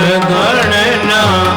मेरा